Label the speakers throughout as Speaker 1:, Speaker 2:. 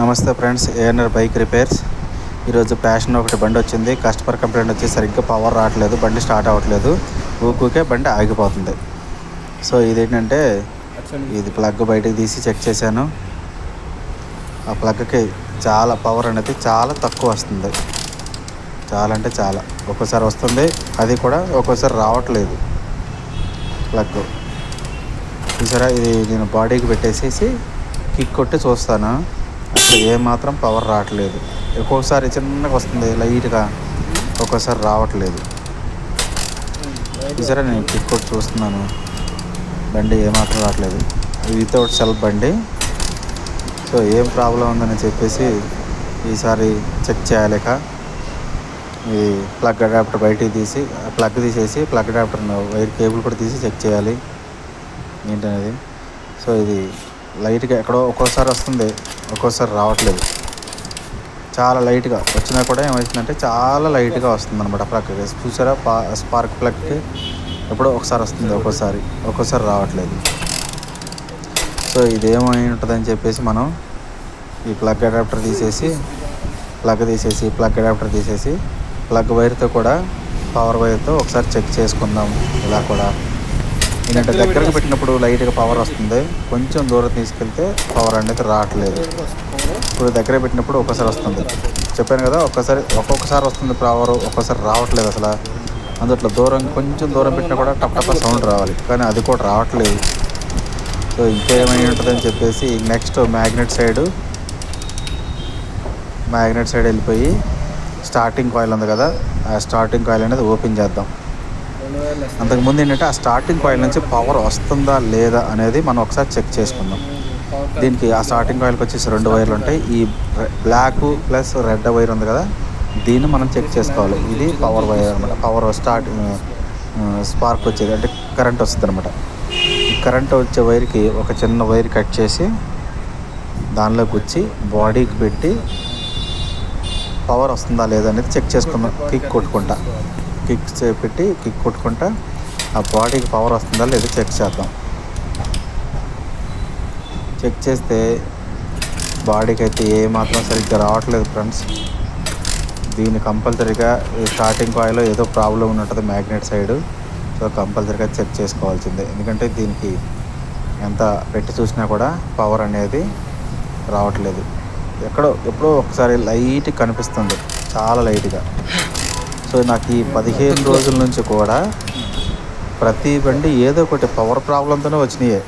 Speaker 1: నమస్తే friends ANR bike repairs. ఈరోజు passion ఒకటి బండి వచ్చింది. కస్టమర్ కంప్లైంట్ వచ్చి సరిగ్గా పవర్ రావట్లేదు బండి స్టార్ట్ అవ్వట్లేదు. ఊకూకే బండి ఆగిపోతుంది. సో ఇదేంటంటే ఇది ప్లగ్ బయటకు తీసి చెక్ చేశాను. ఆ ప్లగ్కి చాలా పవర్ అనేది చాలా తక్కువ వస్తుంది. చాలా అంటే చాలా. ఒక్కోసారి వస్తుంది అది కూడా ఒక్కోసారి రావట్లేదు ప్లగ్. చూసారా ఇది నేను బాడీకి పెట్టేసేసి కిక్ కొట్టి చూస్తాను. అసలు ఏమాత్రం పవర్ రావట్లేదు. ఒక్కొక్కసారి చిన్నగా వస్తుంది లైట్గా ఒక్కోసారి రావట్లేదు. చూసారా నేను కిక్ చూస్తున్నాను. బండి ఏమాత్రం రావట్లేదు. వితౌట్ సెల్ఫ్ బండి. సో ఏం ప్రాబ్లం ఉందని చెప్పేసి ఈసారి చెక్ చేయలేక. ఇది ప్లగ్ అడాప్టర్ బయటికి తీసి ప్లగ్ తీసేసి ప్లగ్ అడాప్టర్ వైర్ కేబుల్ కూడా తీసి చెక్ చేయాలి. ఏంటనేది? సో ఇది లైట్గా ఎక్కడో ఒక్కోసారి వస్తుంది. ఒక్కోసారి రావట్లేదు. చాలా లైట్గా వచ్చినా కూడా ఏమవుతుందంటే చాలా లైట్గా వస్తుంది అనమాట ప్రక్కకి. చూసారా? పా స్పార్క్ ప్లగ్కి ఎప్పుడో ఒకసారి వస్తుంది ఒక్కోసారి. ఒక్కోసారి రావట్లేదు. సో ఇదేమై ఉంటుందని చెప్పేసి మనం ఈ ప్లగ్ అడాప్టర్ తీసేసి ప్లగ్ తీసేసి ప్లగ్ అడాప్టర్ తీసేసి ప్లగ్ వైర్తో కూడా పవర్ వైర్తో ఒకసారి చెక్ చేసుకుందాం. ఇలా కూడా. ఏంటంటే దగ్గరకు పెట్టినప్పుడు లైట్గా పవర్ వస్తుంది. కొంచెం దూరం తీసుకెళ్తే పవర్ అనేది రావట్లేదు. ఇప్పుడు దగ్గర పెట్టినప్పుడు ఒకసారి వస్తుంది. చెప్పాను కదా ఒక్కసారి ఒక్కొక్కసారి వస్తుంది పవర్ ఒక్కోసారి రావట్లేదు అసలు. అందుట్లో దూరం కొంచెం దూరం పెట్టినా కూడా టప్ టప్ సౌండ్ రావాలి. కానీ అది కూడా రావట్లేదు. సో ఇంకేమై ఉంటుందని చెప్పేసి next magnet side magnet side వెళ్ళిపోయి స్టార్టింగ్ కాయిల్ ఉంది కదా ఆ స్టార్టింగ్ కాయిల్ అనేది ఓపెన్ చేద్దాం. అంతకుముందు ఏంటంటే ఆ స్టార్టింగ్ కాయిల్ నుంచి పవర్ వస్తుందా లేదా అనేది మనం ఒకసారి చెక్ చేసుకుందాం. దీనికి ఆ స్టార్టింగ్ కాయిల్కి వచ్చేసి రెండు వైర్లు ఉంటాయి. ఈ బ్లాక్ ప్లస్ రెడ్ వైర్ ఉంది కదా దీన్ని మనం చెక్ చేసుకోవాలి. ఇది పవర్ వైర్ అనమాట పవర్ స్టార్ట్ స్పార్క్ వచ్చేది. అంటే కరెంట్ వస్తుంది అనమాట ఈ కరెంట్ వచ్చే వైర్కి ఒక చిన్న వైర్ కట్ చేసి దానిలో వచ్చి బాడీకి పెట్టి పవర్ వస్తుందా లేదా అనేది చెక్ చేసుకుందాం. కిక్ కొట్టుకుంటా. కిక్ పెట్టి కిక్ కొట్టుకుంటా ఆ బాడీకి పవర్ వస్తుందా లేదా చెక్ చేద్దాం. చెక్ చేస్తే బాడీకి అయితే ఏ మాత్రం సరిగ్గా రావట్లేదు ఫ్రెండ్స్. దీన్ని కంపల్సరీగా స్టార్టింగ్ కాయిల్లో ఏదో ప్రాబ్లం ఉన్నట్టుంది మ్యాగ్నెట్ సైడ్. సో కంపల్సరీగా చెక్ చేసుకోవాల్సిందే. ఎందుకంటే దీనికి ఎంత పెట్టి చూసినా కూడా పవర్ అనేది రావట్లేదు. ఎక్కడో ఎప్పుడో ఒకసారి లైట్ కనిపిస్తుంది. చాలా లైట్గా. సో నాకు ఈ పదిహేను రోజుల నుంచి కూడా ప్రతి బండి ఏదో ఒకటి పవర్ ప్రాబ్లంతోనే వచ్చినాయే.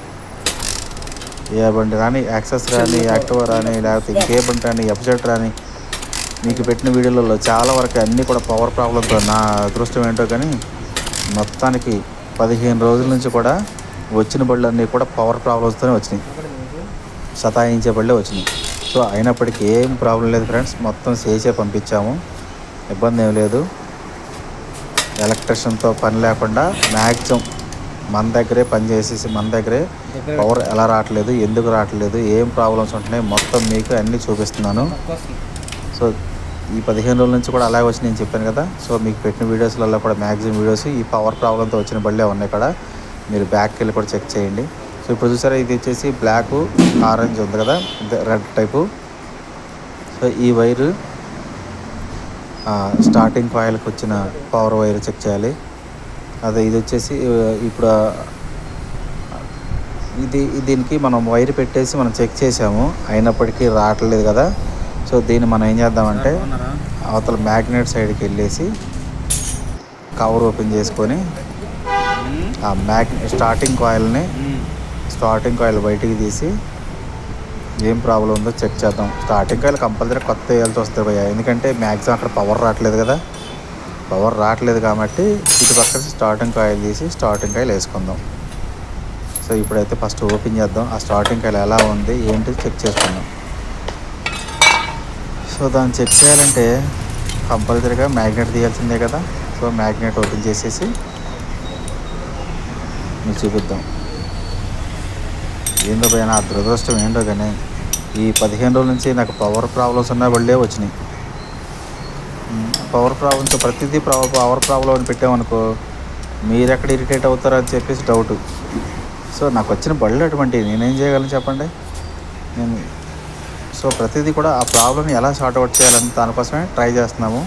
Speaker 1: ఏ బండి రాని యాక్సెస్ రాని యాక్టివా రాని లేకపోతే ఇంకే బండి రాని ఎఫ్జెడ్ రాని మీకు పెట్టిన వీడియోలలో చాలా వరకు అన్నీ కూడా పవర్ ప్రాబ్లంతో నా అదృష్టం ఏంటో కానీ మొత్తానికి పదిహేను రోజుల నుంచి కూడా వచ్చిన బళ్ళు అన్నీ కూడా పవర్ ప్రాబ్లమ్స్తోనే వచ్చినాయి. సతాయించే బళ్ళే వచ్చినాయి. సో అయినప్పటికీ ఏం ప్రాబ్లం లేదు ఫ్రెండ్స్ మొత్తం చేసే పంపించాము. ఇబ్బంది ఏం లేదు. ఎలక్ట్రిషియన్తో పని లేకుండా మ్యాక్సిమం మన దగ్గరే పని చేసేసి మన దగ్గరే పవర్ ఎలా రావట్లేదు ఎందుకు రావట్లేదు ఏం ప్రాబ్లమ్స్ ఉంటున్నాయి మొత్తం మీకు అన్నీ చూపిస్తున్నాను. సో ఈ పదిహేను రోజుల నుంచి కూడా అలాగే వచ్చి నేను చెప్పాను కదా. సో మీకు పెట్టిన వీడియోస్లలో కూడా మ్యాక్సిమం వీడియోస్ ఈ పవర్ ప్రాబ్లంతో వచ్చిన బళ్ళే ఉన్నాయి ఇక్కడ. మీరు బ్యాక్కి వెళ్ళి కూడా చెక్ చేయండి. సో ఇప్పుడు చూసారా ఇది వచ్చేసి బ్లాక్ ఆరెంజ్ ఉంది కదా రెడ్ టైపు. సో ఈ వైరు స్టార్టింగ్ కాయిల్కి వచ్చిన పవర్ వైర్ చెక్ చేయాలి. అదే ఇది వచ్చేసి ఇప్పుడు ఇది దీనికి మనం వైర్ పెట్టేసి మనం చెక్ చేసాము. అయినప్పటికీ రావట్లేదు కదా. సో దీన్ని మనం ఏం చేద్దామంటే అవతల మ్యాగ్నెట్ సైడ్కి వెళ్ళేసి కవర్ ఓపెన్ చేసుకొని ఆ మ్యాగ్ స్టార్టింగ్ కాయిల్ని స్టార్టింగ్ కాయిల్ బయటికి తీసి ఏం ప్రాబ్లం ఉందో చెక్ చేద్దాం. స్టార్టింగ్ కాయలు కంపల్సరీ కొత్త వేయాల్సి వస్తుంది భయ్య. ఎందుకంటే మ్యాక్సిమం అక్కడ పవర్ రావట్లేదు కదా. పవర్ రావట్లేదు కాబట్టి ఇటు పక్కన స్టార్టింగ్ కాయిల్ తీసి స్టార్టింగ్ కాయలు వేసుకుందాం. సో ఇప్పుడైతే ఫస్ట్ ఓపెన్ చేద్దాం. ఆ స్టార్టింగ్ కాయలు ఎలా ఉంది ఏంటి చెక్ చేసుకుందాం. సో దాన్ని చెక్ చేయాలంటే కంపల్సరీగా మ్యాగ్నెట్ తీయాల్సిందే కదా. సో మ్యాగ్నెట్ ఓపెన్ చేసేసి మీకు చూపిద్దాం. ఏందో పోయినా నా దురదృష్టం ఏంటో కానీ ఈ పదిహేను రోజుల నుంచి నాకు పవర్ ప్రాబ్లమ్స్ ఉన్న వాళ్ళే వచ్చినాయి. పవర్ ప్రాబ్లమ్స్ ప్రతిదీ పవర్ ప్రాబ్లం అని పెట్టామనుకో మీరు ఎక్కడ ఇరిటేట్ అవుతారని అని చెప్పేసి డౌట్ సో నాకు వచ్చిన బళ్ళు అటువంటివి నేనేం చేయగలను చెప్పండి? నేను సో ప్రతిదీ కూడా ఆ ప్రాబ్లమ్ని ఎలా సార్ట్ అవుట్ చేయాలని దానికోసమే ట్రై చేస్తున్నాము.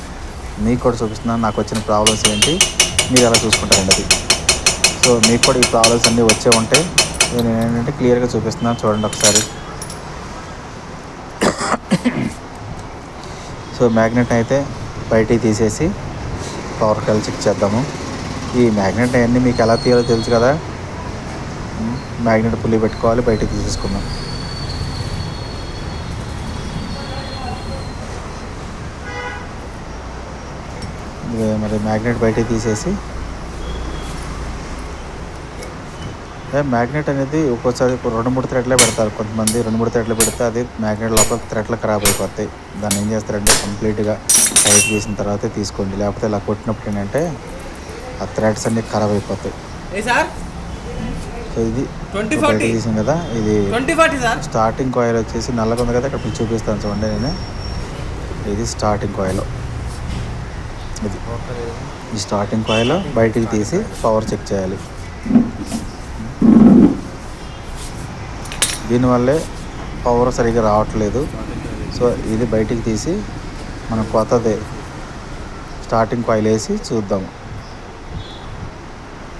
Speaker 1: మీకు కూడా చూపిస్తున్నాను నాకు వచ్చిన ప్రాబ్లమ్స్ ఏంటి మీరు ఎలా చూసుకుంటారండి అది సో మీకు కూడా ఈ ప్రాబ్లమ్స్ అన్నీ వచ్చే ఉంటే నేను ఏంటంటే క్లియర్గా చూపిస్తున్నాను చూడండి ఒకసారి. సో మ్యాగ్నెట్ అయితే బయటికి తీసేసి పవర్ కల్ చెక్ చేద్దాము. ఈ మ్యాగ్నెట్ అవన్నీ మీకు ఎలా తీయాలో తెలుసు కదా? మ్యాగ్నెట్ పుల్లి పెట్టుకోవాలి బయటికి తీసేసుకుందాం. మరి మ్యాగ్నెట్ బయటికి తీసేసి ఏ మ్యాగ్నెట్ అనేది ఒక్కోసారి రెండు మూడు థ్రెడ్లే పెడతారు కొంతమంది. రెండు మూడు థ్రెడ్లు పెడితే అది మ్యాగ్నెట్ లోపల థ్రెడ్లు ఖరాబ్ అయిపోతాయి దాన్ని ఏం చేస్తారంటే కంప్లీట్గా టైట్ చేసిన తర్వాతే తీసుకోండి. లేకపోతే ఇలా కొట్టినప్పుడు ఏంటంటే ఆ థ్రెడ్స్ అన్నీ ఖరాబ్ అయిపోతాయి. సో ఇది
Speaker 2: 20,
Speaker 1: బయట
Speaker 2: 40.
Speaker 1: తీసాం కదా ఇది స్టార్టింగ్ కాయిల్ వచ్చేసి నల్లగా ఉంది కదా ఇక్కడ మీకు చూపిస్తాను చూడండి నేను. ఇది స్టార్టింగ్ కాయిల్ ఇది. ఈ స్టార్టింగ్ కాయిల్ బయటికి తీసి పవర్ చెక్ చేయాలి. దీనివల్లే పవర్ సరిగ్గా రావట్లేదు. సో ఇది బయటికి తీసి మనం కొత్తది స్టార్టింగ్ కాయిల్ వేసి చూద్దాము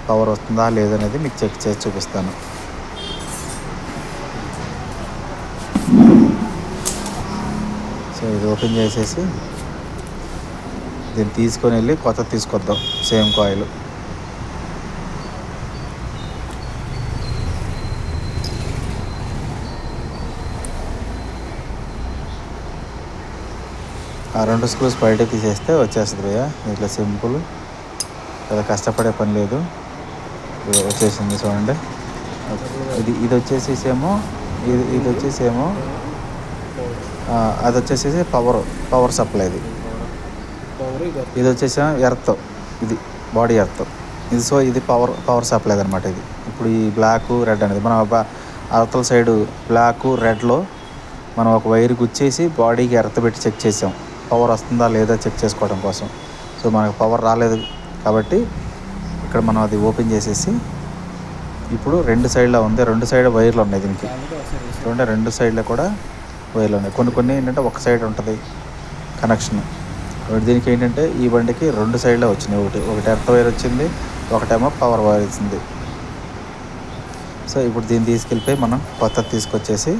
Speaker 1: పవర్ వస్తుందా లేదనేది మీకు చెక్ చేసి చూపిస్తాను. సో ఇది ఓపెన్ చేసేసి దీన్ని తీసుకొని వెళ్ళి కొత్త తీసుకొద్దాం సేమ్ కాయిల్ ఆ రెండు స్క్రూస్ బయటకు తీసేస్తే వచ్చేస్తుంది భయ్య. ఇట్లా సింపుల్ చాలా కష్టపడే పని లేదు. వచ్చేసింది చూడండి. ఇది ఇది వచ్చేసేసేమో ఇది ఇది వచ్చేసేమో అది వచ్చేసేసి పవర్ పవర్ సప్లై ఇది. ఇది వచ్చేసి ఎర్త్ ఇది బాడీ ఎర్త్ ఇది సో ఇది పవర్ పవర్ సప్లై అనమాట ఇది. ఇప్పుడు ఈ బ్లాక్ రెడ్ అనేది మనం అవతల సైడ్ బ్లాక్ రెడ్లో మనం ఒక వైర్ గుచ్చేసి బాడీకి ఎర్త్ పెట్టి చెక్ చేసాం. పవర్ వస్తుందా లేదా చెక్ చేసుకోవడం కోసం. సో మనకు పవర్ రాలేదు కాబట్టి ఇక్కడ మనం అది ఓపెన్ చేసేసి ఇప్పుడు రెండు సైడ్లో ఉంది రెండు సైడ్ వైర్లు ఉన్నాయి దీనికి. చూడండి రెండు సైడ్లో కూడా వైర్లు ఉన్నాయి. కొన్ని కొన్ని ఏంటంటే ఒక సైడ్ ఉంటుంది కనెక్షన్. దీనికి ఏంటంటే ఈ బండికి రెండు సైడ్లో వచ్చినాయి. ఒకటి ఒకటి ఎర్త్ వైర్ వచ్చింది ఒకటేమో పవర్ వైర్ వచ్చింది. సో ఇప్పుడు దీన్ని తీసుకెళ్ళిపోయి మనం కొత్త తీసుకొచ్చేసి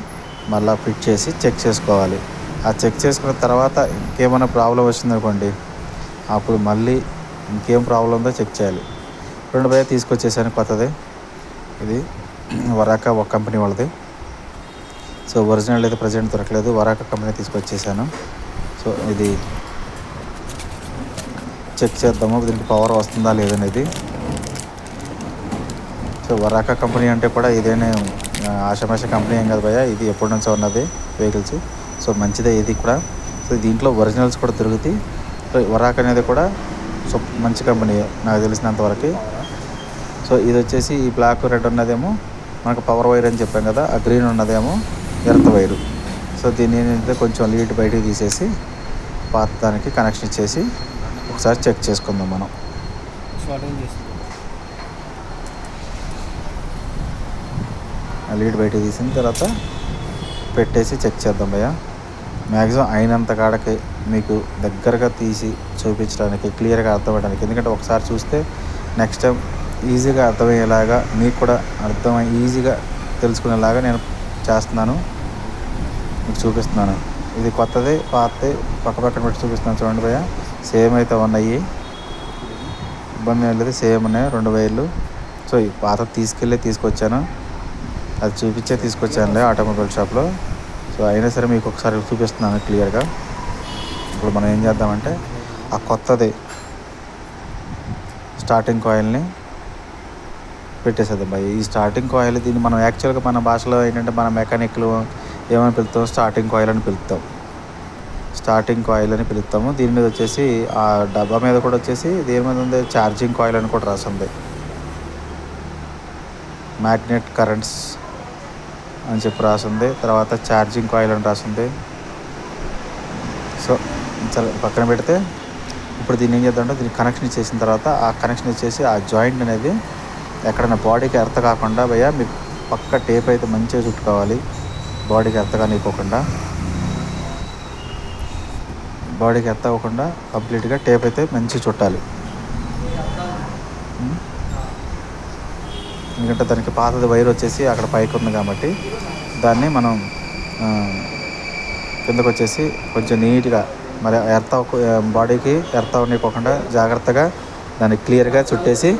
Speaker 1: మళ్ళీ ఫిట్ చేసి చెక్ చేసుకోవాలి. ఆ చెక్ చేసుకున్న తర్వాత ఇంకేమైనా ప్రాబ్లం వచ్చిందనుకోండి అప్పుడు మళ్ళీ ఇంకేం ప్రాబ్లం ఉందో చెక్ చేయాలి. రెండు బయ తీసుకొచ్చేసాను కొత్తది. ఇది వరాకా ఒక కంపెనీ వాళ్ళది. సో ఒరిజినల్ అయితే ప్రజెంట్ దొరకలేదు. వరాకా కంపెనీ తీసుకొచ్చేసాను. సో ఇది చెక్ చేద్దాము. దీనికి పవర్ వస్తుందా లేదనేది సో వరాకా కంపెనీ అంటే కూడా ఇదేనే ఆ, కంపెనీ ఏం కాదు భయ్య. ఇది ఎప్పటి నుంచో ఉన్నది వెహికల్స్. సో మంచిదే ఇది కూడా. సో దీంట్లో ఒరిజినల్స్ కూడా దొరుకుతాయి సో వరాక్ అనేది కూడా సో మంచి కంపెనీ నాకు తెలిసినంత వరకు. సో ఇది వచ్చేసి ఈ బ్లాక్ రెడ్ ఉన్నదేమో మనకు పవర్ వైర్ అని చెప్పాం కదా ఆ గ్రీన్ ఉన్నదేమో ఎర్త్ వైరు. సో దీన్ని ఏంటంటే కొంచెం లీడ్ బయటికి తీసేసి పాత దానికి కనెక్షన్ ఇచ్చేసి ఒకసారి చెక్ చేసుకుందాం మనం. లీడ్ బయటికి తీసిన తర్వాత పెట్టేసి చెక్ చేద్దాం భయ్య. మ్యాక్సిమం అయినంత కాడకి మీకు దగ్గరగా తీసి చూపించడానికి క్లియర్గా అర్థమవడానికి. ఎందుకంటే ఒకసారి చూస్తే నెక్స్ట్ టైం ఈజీగా అర్థమయ్యేలాగా మీకు కూడా అర్థమై ఈజీగా తెలుసుకునేలాగా నేను చేస్తున్నాను. మీకు చూపిస్తున్నాను. ఇది కొత్తది పాతది పక్క పక్కన పెట్టి చూపిస్తున్నాను చూడండి భయ్య. సేమ్ అయితే ఉన్నాయి. ఇబ్బంది లేదు సేమ్ ఉన్నాయి రెండు వైర్లు. సో ఈ పాత తీసుకెళ్ళి తీసుకొచ్చాను. అది చూపించే తీసుకొచ్చానులే ఆటోమొబైల్ షాప్లో. సో అయినా సరే మీకు ఒకసారి చూపిస్తున్నాను క్లియర్గా. ఇప్పుడు మనం ఏం చేద్దామంటే ఆ కొత్తది స్టార్టింగ్ కాయిల్ని పెట్టేసేద్దాం. భయ్ ఈ స్టార్టింగ్ కాయిల్ దీన్ని మనం యాక్చువల్గా మన భాషలో ఏంటంటే మన మెకానిక్లు ఏమని పిలుస్తాం? స్టార్టింగ్ కాయిల్ అని పిలుస్తాం. స్టార్టింగ్ కాయిల్ అని పిలుస్తాము. దీని మీద వచ్చేసి ఆ డబ్బా మీద కూడా వచ్చేసి దీని మీద ఉంది ఛార్జింగ్ కాయిల్ అని కూడా రాసింది. మ్యాగ్నెట్ కరెంట్స్ అని చెప్పి రాసింది. తర్వాత ఛార్జింగ్ కాయిల్ అని రాసింది. సో సరే పక్కన పెడితే ఇప్పుడు దీన్ని ఏం చేద్దామంటే దీనికి కనెక్షన్ ఇచ్చేసిన తర్వాత ఆ కనెక్షన్ ఇచ్చేసి ఆ జాయింట్ అనేది ఎక్కడైనా బాడీకి ఎర్త కాకుండా భయ్యా మీరు పక్క టేప్ అయితే మంచిగా చుట్టుకోవాలి. బాడీకి ఎర్త నీకోకుండా బాడీకి ఎర్త్ అవ్వకుండా కంప్లీట్గా టేప్ అయితే మంచిగా చుట్టాలి. ఎందుకంటే దానికి పాతది వైర్ వచ్చేసి అక్కడ పైకి ఉంది కాబట్టి దాన్ని మనం కిందకు వచ్చేసి కొంచెం నీట్గా మరి ఎర్త్ బాడీకి ఎర్త ఉండిపోకుండా జాగ్రత్తగా దాన్ని క్లియర్గా చుట్టేసి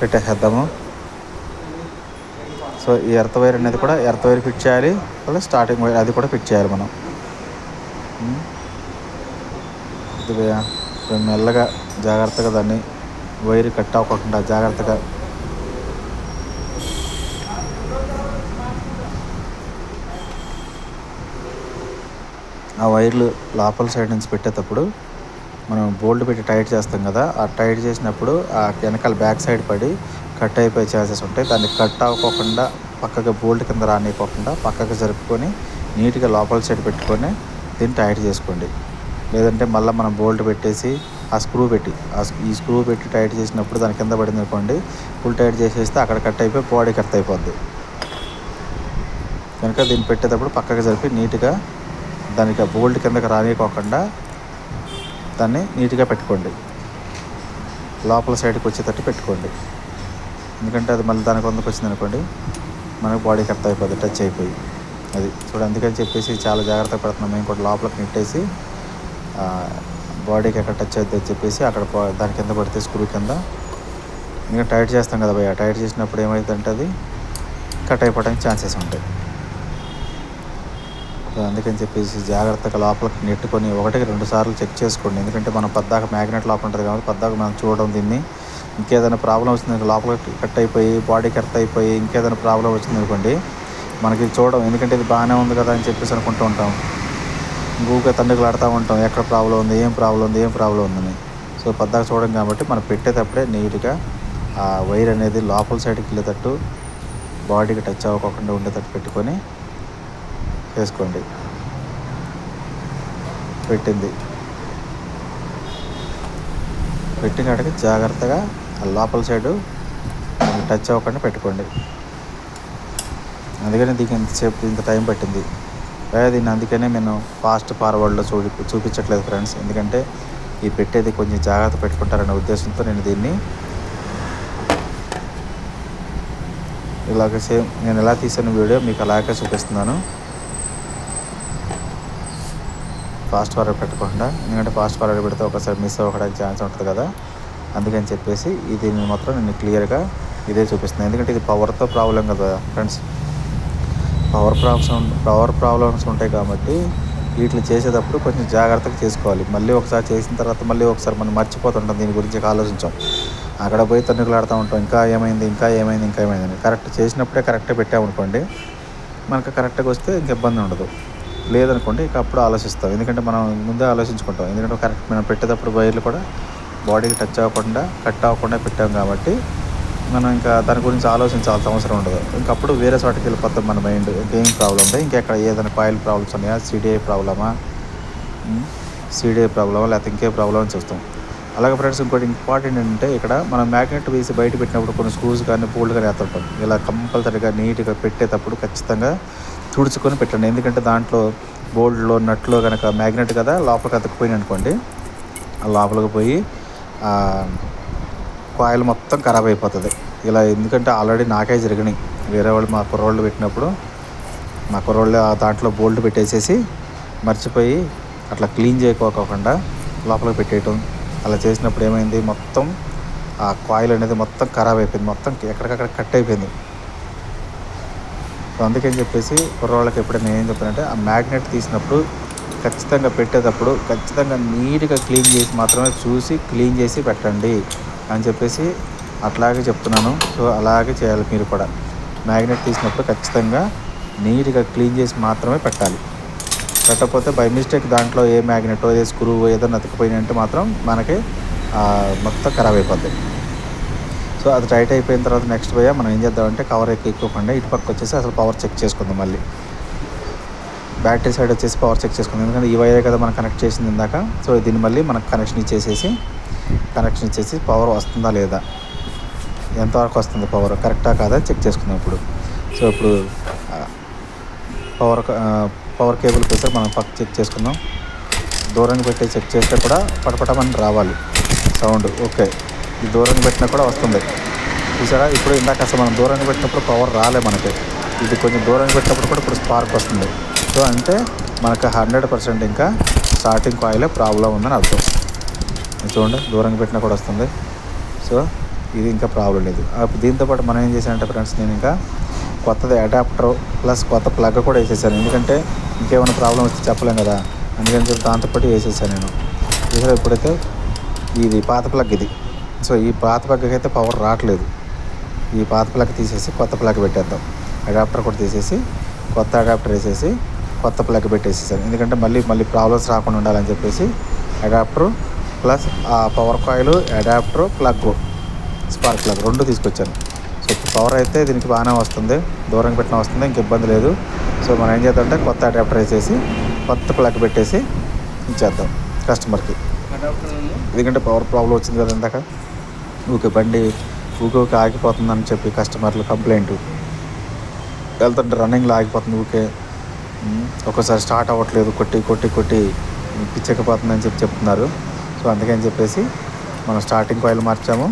Speaker 1: పెట్టేసేద్దాము. సో ఈ ఎర్త్ వైర్ అనేది కూడా ఎర్త్ వైర్ ఫిట్ చేయాలి అలా స్టార్టింగ్ వైర్ అది కూడా ఫిట్ చేయాలి మనం. ఇది కొంచెం మెల్లగా జాగ్రత్తగా దాన్ని వైర్ కట్ అవ్వకుండా జాగ్రత్తగా ఆ వైర్లు లోపల సైడ్ నుంచి పెట్టేటప్పుడు మనం బోల్డ్ పెట్టి టైట్ చేస్తాం కదా ఆ టైట్ చేసినప్పుడు ఆ వెనకాల బ్యాక్ సైడ్ పడి కట్ అయిపోయే ఛాన్సెస్ ఉంటాయి. దాన్ని కట్ అవ్వకుండా పక్కగా బోల్ట్ కింద రానివ్వకుండా పక్కకు జరుపుకొని నీట్గా లోపల సైడ్ పెట్టుకొని దీన్ని టైట్ చేసుకోండి. లేదంటే మళ్ళీ మనం బోల్ట్ పెట్టేసి ఆ స్క్రూ పెట్టి ఆ ఈ స్క్రూ పెట్టి టైట్ చేసినప్పుడు దాని కింద పడింది అనుకోండి ఫుల్ టైట్ చేసేస్తే అక్కడ కట్ అయిపోయి బాడీ కట్ అయిపోద్ది. కనుక దీన్ని పెట్టేటప్పుడు పక్కకి జరిపి నీట్గా దానికి ఆ బోల్డ్ కిందకి రానియకోకుండా దాన్ని నీట్గా పెట్టుకోండి. లోపల సైడ్కి వచ్చేటట్టు పెట్టుకోండి. ఎందుకంటే అది మళ్ళీ దానికి వందకు వచ్చింది అనుకోండి మనకు బాడీ కట్ అయిపోద్ది టచ్ అయిపోయి. అది చూడు అందుకని చెప్పేసి చాలా జాగ్రత్త పడుతున్నాం. మేము కూడా లోపలికి నెట్టేసి బాడీకి ఎక్కడ టచ్ అవుతుంది అని చెప్పేసి అక్కడ దాని కింద పడితే స్క్రూ కింద. ఇంకా టైట్ చేస్తాం కదా భయ్య టైట్ చేసినప్పుడు ఏమవుతుందంటే అది కట్ అయిపోవడానికి ఛాన్సెస్ ఉంటాయి. అందుకని చెప్పేసి జాగ్రత్తగా లోపలికి నెట్టుకొని ఒకటికి రెండు సార్లు చెక్ చేసుకోండి. ఎందుకంటే మనం పద్దాక మ్యాగ్నెట్ లోపల ఉంటుంది కాబట్టి పద్దాక మనం చూడడం దీన్ని. ఇంకేదైనా ప్రాబ్లం వచ్చింది లోపల కట్ అయిపోయి బాడీకి కట్ అయిపోయి ఇంకేదైనా ప్రాబ్లం వచ్చింది అనుకోండి మనకి చూడడం. ఎందుకంటే ఇది బాగానే ఉంది కదా అని చెప్పేసి అనుకుంటూ ఉంటాం. ఇంకొక తండ్రికలాడుతూ ఉంటాం. ఎక్కడ ప్రాబ్లం ఉంది ఏం ప్రాబ్లం ఉంది ఏం ప్రాబ్లం ఉందని సో పద్దాక చూడడం కాబట్టి మనం పెట్టేటప్పుడే నీట్గా ఆ వైర్ అనేది లోపల సైడ్కి వెళ్ళేటట్టు బాడీకి టచ్ అవ్వకుండా ఉండేటట్టు పెట్టుకొని వేసుకోండి. పెట్టింది. పెట్టిన కాడికి జాగ్రత్తగా లోపల సైడు టచ్ అవ్వకుండా పెట్టుకోండి. అందుకని దీనికి ఇంతసేపు ఇంత టైం పట్టింది. దీన్ని అందుకనే నేను ఫాస్ట్ ఫార్వర్డ్లో చూ చూపించట్లేదు ఫ్రెండ్స్. ఎందుకంటే ఈ పెట్టేది కొంచెం జాగ్రత్త పెట్టుకుంటారనే ఉద్దేశంతో నేను దీన్ని ఇలాగ సేమ్ నేను ఎలా తీసిన వీడియో మీకు అలాగే చూపిస్తున్నాను. ఫాస్ట్ ఫార్వర్డ్ పెట్టకుండా ఎందుకంటే ఫాస్ట్ ఫార్వర్డ్ పెడితే ఒకసారి మిస్ అవ్వడానికి ఛాన్స్ ఉంటుంది కదా. అందుకని చెప్పేసి ఇది మాత్రం నేను క్లియర్గా ఇదే చూపిస్తున్నాను. ఎందుకంటే ఇది పవర్తో ప్రాబ్లం కదా friends. Power problems power problems ఉంటాయి కాబట్టి వీటిని చేసేటప్పుడు కొంచెం జాగ్రత్తగా చేసుకోవాలి. మళ్ళీ ఒకసారి చేసిన తర్వాత మళ్ళీ ఒకసారి మనం మర్చిపోతుంటాం. దీని గురించి ఆలోచించాం. అక్కడ పోయి తన్నుకులాడుతూ ఉంటాం. ఇంకా ఏమైంది ఇంకా ఏమైంది ఇంకా ఏమైంది అని. కరెక్ట్ చేసినప్పుడే కరెక్ట్గా పెట్టామనుకోండి మనకు కరెక్ట్గా వస్తే ఇంక ఇబ్బంది ఉండదు. లేదనుకోండి ఇక అప్పుడు ఆలోచిస్తాం. ఎందుకంటే మనం ముందే ఆలోచించుకుంటాం. ఎందుకంటే కరెక్ట్ మనం పెట్టేటప్పుడు వైర్లు కూడా బాడీకి టచ్ అవ్వకుండా కట్ అవ్వకుండా పెట్టాం కాబట్టి మనం ఇంకా దాని గురించి ఆలోచించాల్సిన అవసరం ఉండదు. ఇంకప్పుడు వేరే చోటకి వెళ్ళిపోతాం మన మైండ్. ఇంకేం ప్రాబ్లం ఉంది ఇంకెక్కడ ఏదైనా కాయిల్ ప్రాబ్లమ్స్ ఉన్నాయా? సిడిఐ ప్రాబ్లమా? సిడిఐ ప్రాబ్లమా? లేకపోతే ఇంకే ప్రాబ్లం అని చూస్తాం. అలాగే ఫ్రెండ్స్ ఇంకోటి ఇంపార్టెంట్ ఏంటంటే ఇక్కడ మనం మ్యాగ్నెట్ వేసి బయట పెట్టినప్పుడు కొన్ని స్క్రూస్ కానీ బోల్డ్ కానీ వేస్తుంటాం. ఇలా కంపల్సరీగా నీట్గా పెట్టేటప్పుడు ఖచ్చితంగా తుడుచుకొని పెట్టండి. ఎందుకంటే దాంట్లో బోల్డ్లో నట్లో కనుక మ్యాగ్నెట్ కదా లోపలికి అతకపోయింది అనుకోండి లోపలికి పోయి కాయిల్ మొత్తం ఖరాబ్ అయిపోతుంది. ఇలా ఎందుకంటే ఆల్రెడీ నాకే జరిగినాయి. వేరే వాళ్ళు మా కుర్రోళ్ళు పెట్టినప్పుడు మా కుర్రోళ్ళు ఆ దాంట్లో బోల్ట్ పెట్టేసేసి మర్చిపోయి అట్లా క్లీన్ చేయకోకుండా లోపలికి పెట్టేయటం. అలా చేసినప్పుడు ఏమైంది? మొత్తం ఆ కాయిల్ అనేది మొత్తం ఖరాబ్ అయిపోయింది. మొత్తం ఎక్కడికక్కడ కట్ అయిపోయింది. సో అందుకని చెప్పేసి కుర్రోళ్ళకి ఎప్పుడైనా ఏం చెప్పానంటే ఆ మ్యాగ్నెట్ తీసినప్పుడు ఖచ్చితంగా పెట్టేటప్పుడు ఖచ్చితంగా నీట్గా క్లీన్ చేసి మాత్రమే చూసి క్లీన్ చేసి పెట్టండి అని చెప్పేసి అట్లాగే చెప్తున్నాను. సో అలాగే చేయాలి మీరు కూడా. మ్యాగ్నెట్ తీసినప్పుడు ఖచ్చితంగా నీట్గా క్లీన్ చేసి మాత్రమే పెట్టాలి. పెట్టకపోతే బై మిస్టేక్ దాంట్లో ఏ మ్యాగ్నెటో ఏ స్క్రూ ఏదో నతికిపోయినంటే మాత్రం మనకి మొత్తం ఖరాబ్ అయిపోద్ది. సో అది టైట్ అయిపోయిన తర్వాత నెక్స్ట్ పోయా మనం ఏం చేద్దామంటే కవర్ ఎక్కువ ఎక్కువకుండా ఇటు పక్క వచ్చేసి అసలు పవర్ చెక్ చేసుకుందాం మళ్ళీ. బ్యాటరీ సైడ్ వచ్చేసి పవర్ చెక్ చేసుకుందాం. ఎందుకంటే ఈ వైరే కదా మనం కనెక్ట్ చేసింది ఇందాక. సో దీన్ని మళ్ళీ మనకు కనెక్షన్ ఇచ్చేసేసి కనెక్షన్ ఇచ్చేసి పవర్ వస్తుందా లేదా? ఎంతవరకు వస్తుంది పవర్ కరెక్టా కాదా? చెక్ చేసుకుందాం ఇప్పుడు. సో ఇప్పుడు పవర్ పవర్ కేబుల్ కోసం మనం పక్క చెక్ చేసుకుందాం. దూరాన్ని పెట్టి చెక్ చేస్తే కూడా పటపటమని రావాలి. సౌండ్ ఓకే ఈ దూరంగా పెట్టినా కూడా వస్తుంది. చూసారా? ఇప్పుడు ఇందాక అసలు మనం దూరానికి పెట్టినప్పుడు పవర్ రాలే మనకి. ఇది కొంచెం దూరానికి పెట్టినప్పుడు కూడా ఇప్పుడు స్పార్క్ వస్తుంది. సో అంటే మనకు హండ్రెడ్ పర్సెంట్ ఇంకా స్టార్టింగ్ కాయిలే ప్రాబ్లం ఉందని అర్థం. చూడండి దూరంగా పెట్టినా కూడా వస్తుంది. సో ఇది ఇంకా ప్రాబ్లం లేదు. దీంతో పాటు మనం ఏం చేశానంటే ఫ్రెండ్స్ నేను ఇంకా కొత్తది అడాప్టర్ ప్లస్ కొత్త ప్లగ్ కూడా వేసేసాను. ఎందుకంటే ఇంకేమైనా ప్రాబ్లం వచ్చి చెప్పలేం కదా. అందుకని చెప్పి దాంతోపాటు వేసేసాను నేను. ఇప్పుడైతే ఇది పాత ప్లగ్ ఇది. సో ఈ పాత ప్లగ్కి అయితే పవర్ రావట్లేదు. ఈ పాత ప్లగ్ తీసేసి కొత్త ప్లగ్ పెట్టేద్దాం. అడాప్టర్ కూడా తీసేసి కొత్త అడాప్టర్ వేసేసి కొత్త ప్లగ్ పెట్టేసేసాను ఎందుకంటే మళ్ళీ మళ్ళీ ప్రాబ్లమ్స్ రాకుండా ఉండాలని చెప్పేసి అడాప్టర్ ప్లస్ ఆ power coil adapter plug spark plug రెండు తీసుకొచ్చాను. సో పవర్ అయితే దీనికి బాగానే వస్తుంది. దూరం పెట్టిన వస్తుంది ఇంక ఇబ్బంది లేదు. సో మనం ఏం చేద్దామంటే కొత్త అడాప్టర్ వేసేసి కొత్త ప్లగ్ పెట్టేసి ఇచ్చేద్దాం కస్టమర్కి ఎందుకంటే పవర్ ప్రాబ్లం వచ్చింది కదా ఇందాక. ఊకే బండి ఊకే ఊకే ఆగిపోతుందని చెప్పి కస్టమర్లు కంప్లైంట్ వెళ్తుంటే రన్నింగ్లో ఆగిపోతుంది ఊకే ఉమ్, ఒక్కోసారి స్టార్ట్ అవ్వట్లేదు కొట్టి కొట్టి కొట్టి పిచ్చెక్కిపోతుందని చెప్పి చెప్తున్నారు. సో అందుకని చెప్పేసి మనం స్టార్టింగ్ కాయిల్ మార్చాము.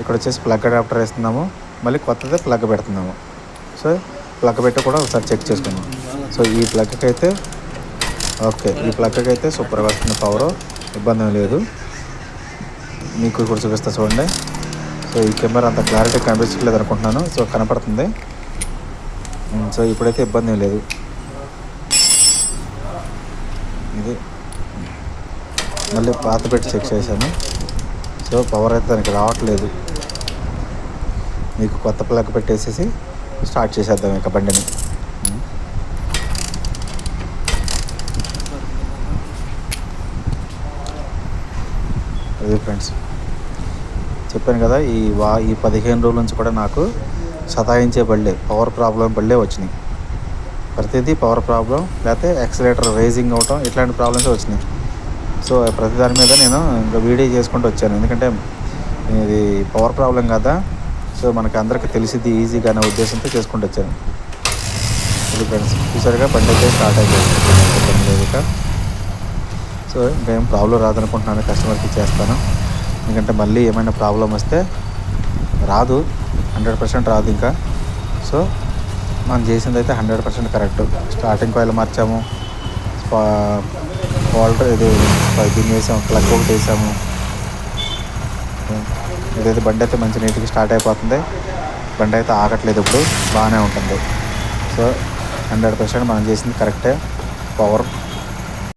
Speaker 1: ఇక్కడ వచ్చేసి ప్లగ్ అడాప్టర్ వేస్తున్నాము. మళ్ళీ కొత్తది ప్లగ్ పెడుతున్నాము. సో ప్లగ్ పెట్టి కూడా ఒకసారి చెక్ చేసుకుందాం. సో ఈ ప్లగ్కి అయితే ఓకే ఈ ప్లగ్కి అయితే సూపర్గా వస్తుంది పవర్ ఇబ్బంది లేదు. మీకు కూడా చూపిస్తా చూడండి. సో ఈ కెమెరా అంత క్లారిటీ కనిపించట్లేదు అనుకుంటున్నాను. సో కనపడుతుంది. సో ఇప్పుడైతే ఇబ్బంది లేదు. ఇది. మళ్ళీ పాత పెట్టి చెక్ చేశాను. సో పవర్ అయితే దానికి రావట్లేదు. మీకు కొత్త ప్లగ్ పెట్టేసేసి స్టార్ట్ చేసేద్దాం ఇక బండిని. అదే ఫ్రెండ్స్. చెప్పాను కదా ఈ వా ఈ పదిహేను రోజుల నుంచి కూడా నాకు సతాయించే బళ్ళే పవర్ ప్రాబ్లం బళ్ళే వచ్చినాయి. ప్రతిదీ పవర్ ప్రాబ్లం లేకపోతే యాక్సిలేటర్ రేజింగ్ అవటం ఇట్లాంటి ప్రాబ్లమ్స్ వచ్చినాయి. సో ప్రతి దాని మీద నేను ఇంకా వీడియో చేసుకుంటూ వచ్చాను. ఎందుకంటే ఇది పవర్ ప్రాబ్లం కదా సో మనకి అందరికీ తెలిసింది ఈజీగా అనే ఉద్దేశంతో చేసుకుంటూ వచ్చాను. ఫ్రెండ్స్ చూసారుగా బండి అయితే స్టార్ట్ అయిపోయింది. సో ఇంకేం ప్రాబ్లం రాదనుకుంటున్నాను కస్టమర్కి ఇచ్చేస్తాను ఎందుకంటే మళ్ళీ ఏమైనా ప్రాబ్లం వస్తే రాదు హండ్రెడ్ పర్సెంట్ రాదు ఇంకా. సో మనం చేసింది అయితే hundred percent correct. Starting coil మార్చాము వాల్టర్ ఇది దీన్ని వేసాము ప్లగ్ ఒకటి వేసాము. ఇదైతే బండి అయితే మంచి నీట్గా స్టార్ట్ అయిపోతుంది బండి అయితే ఆగట్లేదు ఇప్పుడు బాగానే ఉంటుంది. సో హండ్రెడ్ పర్సెంట్ మనం చేసింది కరెక్టే. పవర్